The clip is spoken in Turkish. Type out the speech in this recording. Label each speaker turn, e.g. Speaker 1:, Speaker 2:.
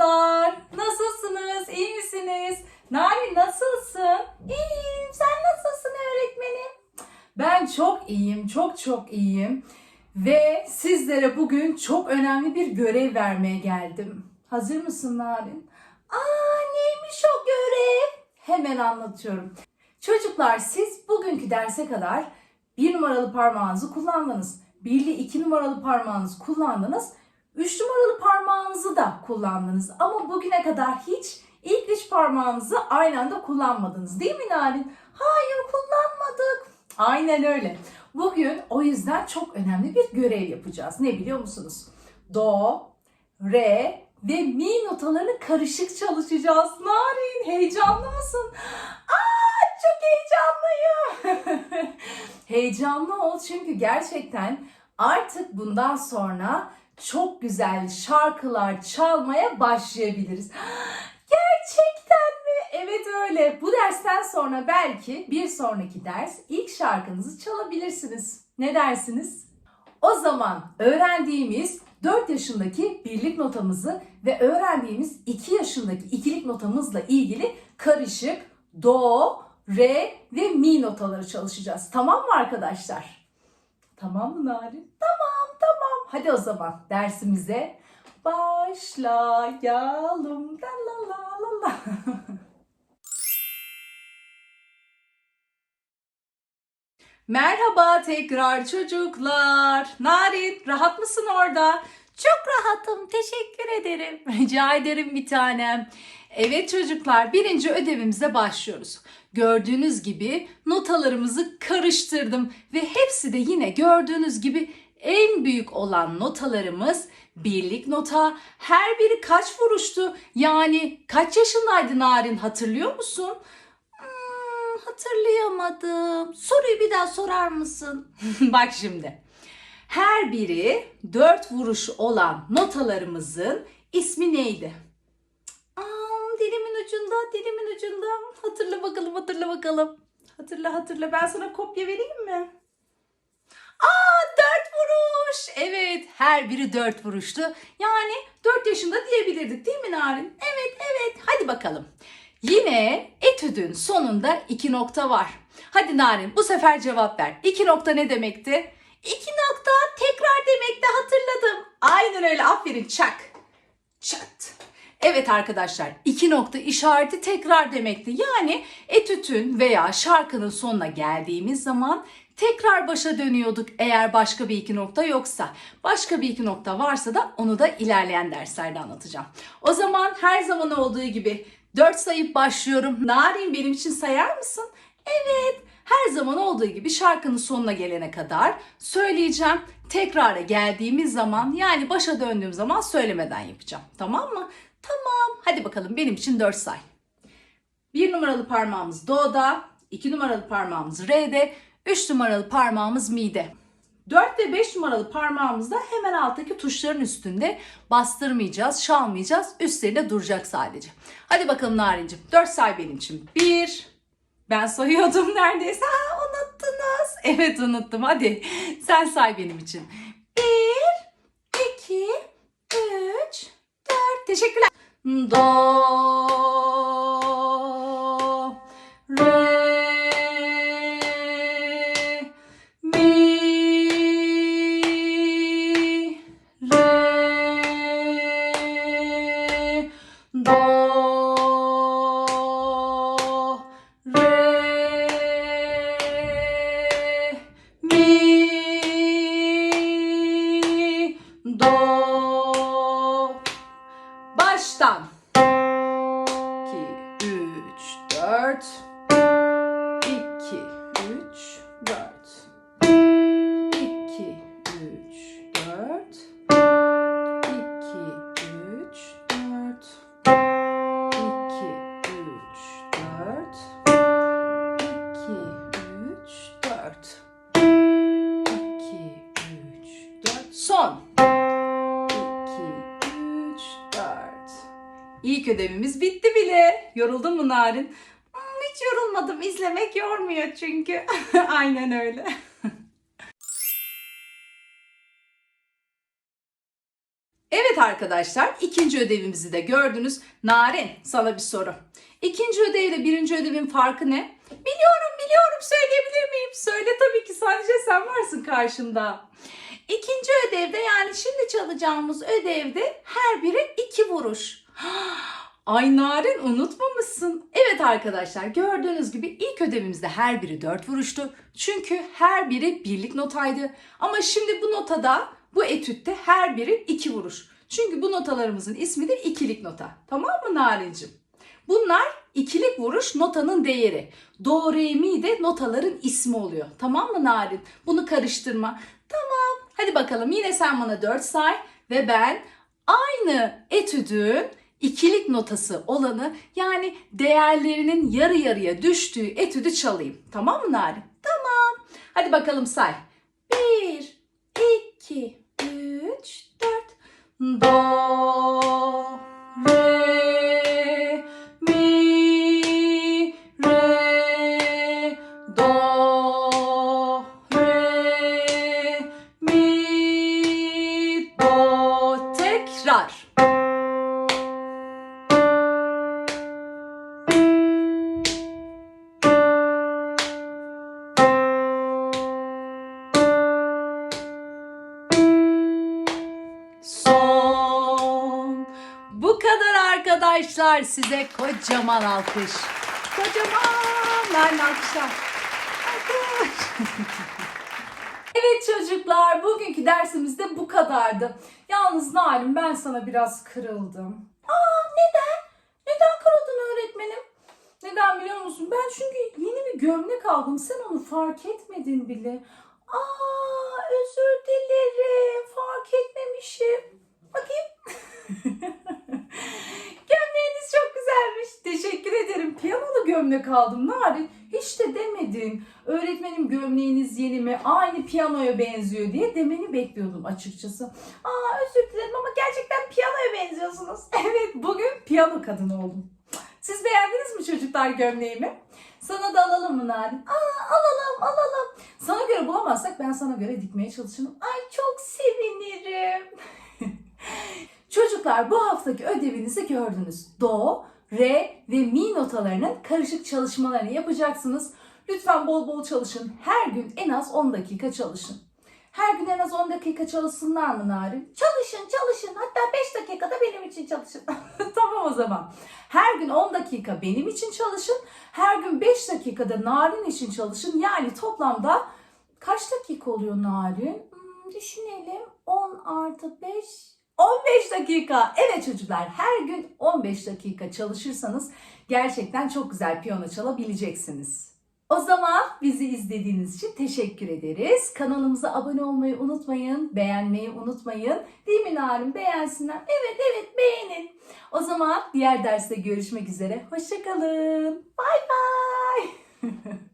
Speaker 1: çocuklar. Nasılsınız? İyi misiniz? Nari nasılsın? İyiyim. Sen nasılsın öğretmenim? Ben çok iyiyim. Çok çok iyiyim. Ve sizlere bugün çok önemli bir görev vermeye geldim. Hazır mısın Narin? Aa neymiş o görev? Hemen anlatıyorum. Çocuklar siz bugünkü derse kadar bir numaralı parmağınızı kullandınız. Bir ile iki numaralı parmağınızı kullandınız. Üç numaralı parmağınızı da kullandınız. Ama bugüne kadar hiç ilk üç parmağınızı aynı anda kullanmadınız. Değil mi Narin? Hayır kullanmadık. Aynen öyle. Bugün o yüzden çok önemli bir görev yapacağız. Ne biliyor musunuz? Do, re ve mi notalarını karışık çalışacağız. Narin heyecanlı mısın? Aa çok heyecanlıyım. Heyecanlı ol çünkü gerçekten artık bundan sonra çok güzel şarkılar çalmaya başlayabiliriz. Gerçekten mi? Evet öyle. Bu dersten sonra belki bir sonraki ders ilk şarkınızı çalabilirsiniz. Ne dersiniz? O zaman öğrendiğimiz 4 yaşındaki birlik notamızı ve öğrendiğimiz 2 yaşındaki ikilik notamızla ilgili karışık do, re ve mi notaları çalışacağız. Tamam mı arkadaşlar? Tamam mı Narin? Tamam tamam. Hadi o zaman dersimize başlayalım. La la la la la. Merhaba tekrar çocuklar. Narin rahat mısın orada? Çok rahatım. Teşekkür ederim. Rica ederim bir tanem. Evet çocuklar birinci ödevimize başlıyoruz. Gördüğünüz gibi notalarımızı karıştırdım ve hepsi de yine gördüğünüz gibi en büyük olan notalarımız birlik nota. Her biri kaç vuruştu? Yani kaç yaşındaydı Narin hatırlıyor musun? Hmm, hatırlayamadım. Soruyu bir daha sorar mısın? Bak şimdi. Her biri dört vuruş olan notalarımızın ismi neydi? Aa, dilimin ucunda, dilimin ucunda. Hatırla bakalım, hatırla bakalım. Hatırla, hatırla. Ben sana kopya vereyim mi? Aa, dört vuruş. Evet, her biri dört vuruştu. Yani dört yaşında diyebilirdik değil mi Narin? Evet, evet. Hadi bakalım. Yine etüdün sonunda iki nokta var. Hadi Narin bu sefer cevap ver. İki nokta ne demekti? İki nokta tekrar demekti hatırladım. Aynen öyle aferin çak. Çat. Evet arkadaşlar iki nokta işareti tekrar demekti. Yani etütün veya şarkının sonuna geldiğimiz zaman tekrar başa dönüyorduk eğer başka bir iki nokta yoksa. Başka bir iki nokta varsa da onu da ilerleyen derslerde anlatacağım. O zaman her zaman olduğu gibi 4 sayıp başlıyorum. Narin benim için sayar mısın? Evet. Her zaman olduğu gibi şarkının sonuna gelene kadar söyleyeceğim. Tekrara geldiğimiz zaman yani başa döndüğüm zaman söylemeden yapacağım. Tamam mı? Tamam. Hadi bakalım benim için 4 say. Bir numaralı parmağımız do'da, iki numaralı parmağımız re'de, üç numaralı parmağımız mi'de. 4 ve 5 numaralı parmağımızda hemen alttaki tuşların üstünde bastırmayacağız, çalmayacağız. Üstlerinde duracak sadece. Hadi bakalım Narincim. 4 say benim için. 1, ben sayıyordum neredeyse. Ha, unuttunuz. Evet unuttum. Hadi sen say benim için. 1, 2, 3, 4. Teşekkürler. Do, re, mi, re, do, do. 4. 2, 3, 4. 2, 3, 4. 2, 3, 4. 2, 3, 4. Son. 2, 3, 4. İlk ödevimiz bitti bile. Yoruldun mu Narin? Hmm, Hiç yorulmadım. İzlemek yormuyor çünkü. Aynen öyle. Evet arkadaşlar. ikinci ödevimizi de gördünüz. Narin sana bir soru. İkinci ödevle birinci ödevin farkı ne? Biliyorum biliyorum söyleyebilir miyim? Söyle tabii ki sadece sen varsın karşımda. İkinci ödevde yani şimdi çalacağımız ödevde her biri iki vuruş. Ay Narin unutmamışsın. Evet arkadaşlar gördüğünüz gibi ilk ödevimizde her biri dört vuruştu. Çünkü her biri birlik notaydı. Ama şimdi bu notada bu etütte her biri iki vuruş. Çünkü bu notalarımızın ismi de ikilik nota. Tamam mı Narin'cim? Bunlar ikilik vuruş notanın değeri. Do, re, mi de notaların ismi oluyor. Tamam mı Narin? Bunu karıştırma. Tamam. Hadi bakalım yine sen bana 4 say ve ben aynı etüdün ikilik notası olanı yani değerlerinin yarı yarıya düştüğü etüdü çalayım. Tamam mı Narin? Tamam. Hadi bakalım say. 1, 2, 3, 4. arkadaşlar. Size kocaman alkış. Kocaman. Nerede alkışlar? Alkış. evet çocuklar bugünkü dersimiz de bu kadardı. Yalnız Nalim ben sana biraz kırıldım. Aa neden? Neden kırıldın öğretmenim? Neden biliyor musun? Ben çünkü yeni bir gömlek aldım. Sen onu fark etmedin bile. Aa özür dilerim. Fark etmemişim. Bakayım. Gömleğiniz çok güzelmiş. Teşekkür ederim. Piyanolu gömlek aldım Narin. Hiç de demedin. Öğretmenim gömleğiniz yeni mi? Aynı piyanoya benziyor diye demeni bekliyordum açıkçası. Aa özür dilerim ama gerçekten piyanoya benziyorsunuz. Evet bugün piyano kadını oldum. Siz beğendiniz mi çocuklar gömleğimi? Sana da alalım mı Narin? Aa alalım alalım. Sana göre bulamazsak ben sana göre dikmeye çalışırım. Ay çok sevinirim. Çocuklar bu haftaki ödevinizi gördünüz. Do, re ve mi notalarının karışık çalışmalarını yapacaksınız. Lütfen bol bol çalışın. Her gün en az 10 dakika çalışın. Her gün en az 10 dakika çalışsınlar mı Narin? Çalışın çalışın. Hatta 5 dakikada benim için çalışın. tamam o zaman. Her gün 10 dakika benim için çalışın. Her gün 5 dakikada Narin için çalışın. Yani toplamda kaç dakika oluyor Narin? Hmm, düşünelim. 10 artı 5 15 dakika. Evet çocuklar her gün 15 dakika çalışırsanız gerçekten çok güzel piyano çalabileceksiniz. O zaman bizi izlediğiniz için teşekkür ederiz. Kanalımıza abone olmayı unutmayın, beğenmeyi unutmayın. Değil mi Narin? Beğensinler. Evet evet beğenin. O zaman diğer derste görüşmek üzere. Hoşçakalın. Bay bay.